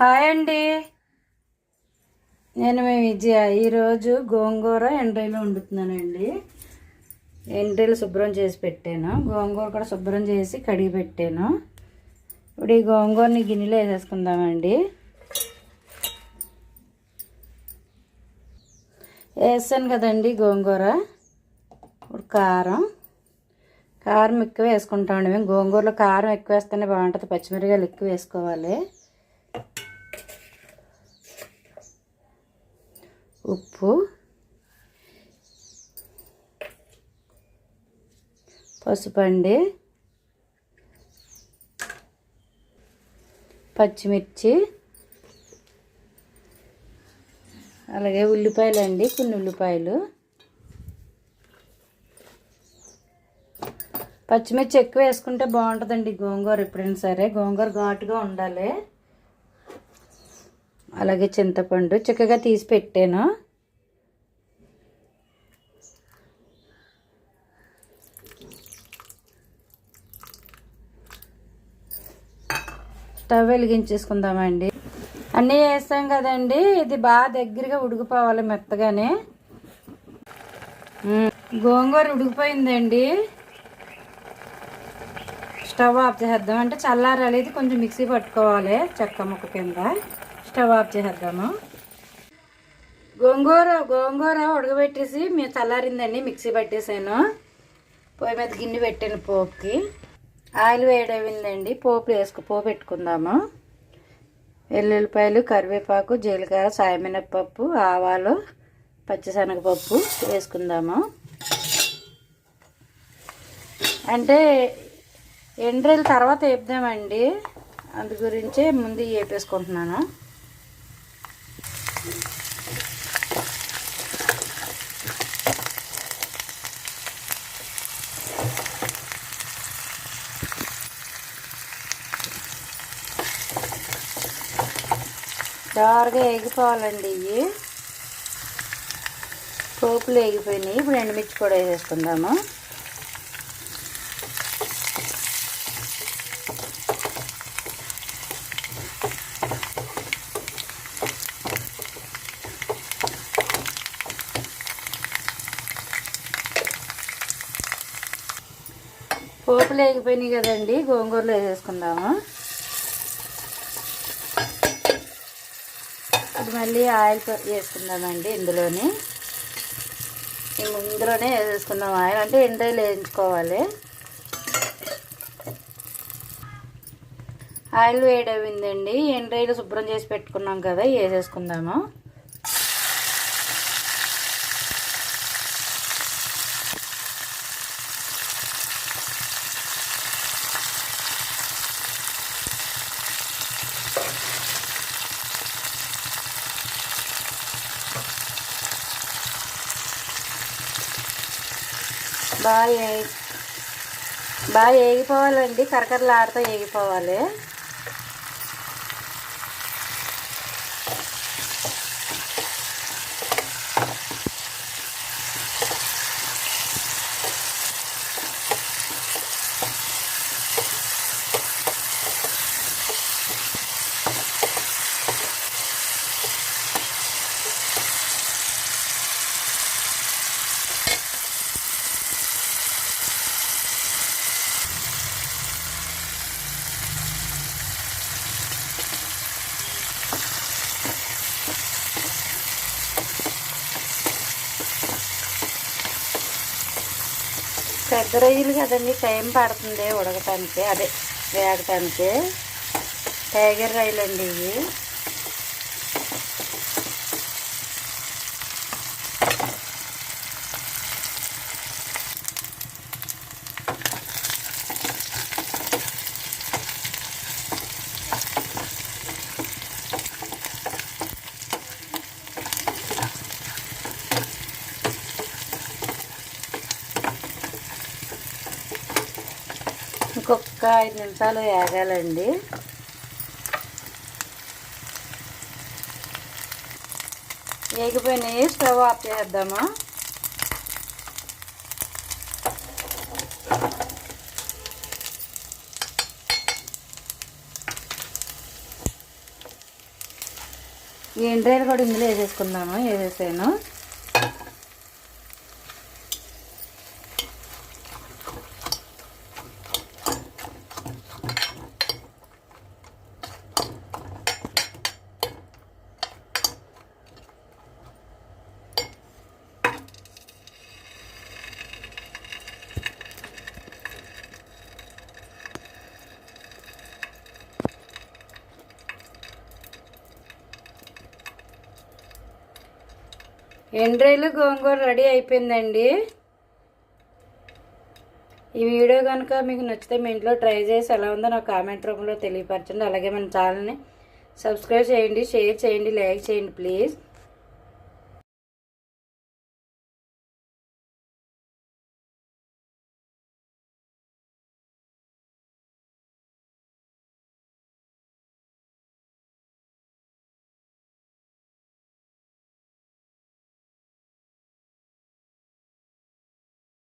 Hi అండి. నేను మీ విజయ. ఈరోజు గోంగూర ఎండ్రైలు వండుతున్నానండి. ఎండ్రైలు శుభ్రం చేసి పెట్టాను. గోంగూర కూడా శుభ్రం చేసి కడిగి పెట్టాను. ఇప్పుడు ఈ గోంగూరని గిన్నెలో వేసేసుకుందామండి. వేసాను కదండి గోంగూర. ఇప్పుడు కారం. కారం ఎక్కువ వేసుకుంటామండి మేము గోంగూరలో కారం ఎక్కువ వేస్తేనే బాగుంటుంది. పచ్చిమిరకాయలు ఎక్కువ వేసుకోవాలి. ఉప్పు. పసుపు అండి పచ్చిమిర్చి. అలాగే ఉల్లిపాయలు అండి కొన్ని ఉల్లిపాయలు. పచ్చిమిర్చి ఎక్కువ వేసుకుంటే బాగుంటుందండి గోంగూర ఎప్పుడైనా సరే. గోంగూర ఘాటుగా ఉండాలి. అలాగే చింతపండు చక్కగా తీసి పెట్టాను. స్టవ్ వెలిగించేసుకుందామండి. అన్నీ వేస్తాం కదండి. ఇది బాగా దగ్గరగా ఉడికిపోవాలి మెత్తగానే. గోంగూర ఉడికిపోయిందండి. స్టవ్ ఆఫ్ చేద్దాం అంటే చల్లారాలి. ఇది కొంచెం మిక్సీ పట్టుకోవాలి. చెక్క ముక్క కింద. స్టవ్ ఆఫ్ చేసేద్దాము. గోంగూర గోంగూర ఉడకబెట్టేసి మేము చల్లారిందండి మిక్సీ పట్టేసాను. పొయ్యి మీద గిన్నె పెట్టాను పోపుకి. ఆయిల్ వేడవిందండి పోపు వేసుకు పోపు పెట్టుకుందాము. వెల్లుల్లిపాయలు కరివేపాకు జీలకర్ర సాయమినపప్పు ఆవాలు పచ్చిశనగపప్పు వేసుకుందాము. అంటే ఎండ్రీల తర్వాత వేపుదామండి. అందు గురించే ముందు వేపేసుకుంటున్నాను దారుగా ఎగిపోవాలండి ఇవి. పోపులు ఎగిపోయినాయి. ఇప్పుడు ఎండుమిర్చి కూడా వేసేసుకుందాము. పోపులు వేగిపోయినాయి కదండి గోంగూరలో వేసేసుకుందాము. ఇప్పుడు మళ్ళీ ఆయిల్ వేసుకుందామండి ఇందులోనే. ఈ ఇందులోనే వేసేసుకుందాం ఆయిల్ అంటే ఎండ్రాయిలు వేయించుకోవాలి. ఆయిల్ వేడవిందండి ఎండ్రాయిలు శుభ్రం చేసి పెట్టుకున్నాం కదా వేసేసుకుందాము. బాగా ఏ- బాగా వేగిపోవాలండి కరకరలాడుతూ వేగిపోవాలి పెద్ద రొయ్యలు కదండి టైం పడుతుంది ఉడకటానికి అదే వేగటానికి. టైగర్ రొయ్యలు అండి ఇవి. ఇంకొక ఐదు నిమిషాలు వేగాలండి. వేగిపోయినాయి స్టవ్ ఆఫ్ చేద్దాము? ఈ ఎండ్రాయిలు కూడా ఇందులో వేసేసుకుందాము? వేసేసాను. ఎండ్రాయిలు గోంగూర రెడీ అయిపోయిందండి. ఈ వీడియో కనుక మీకు నచ్చితే మీ ఇంట్లో ట్రై చేసి ఎలా ఉందో నాకు కామెంట్ రూపంలో తెలియపరచండి. అలాగే మన ఛానల్ని సబ్స్క్రైబ్ చేయండి షేర్ చేయండి లైక్ చేయండి ప్లీజ్.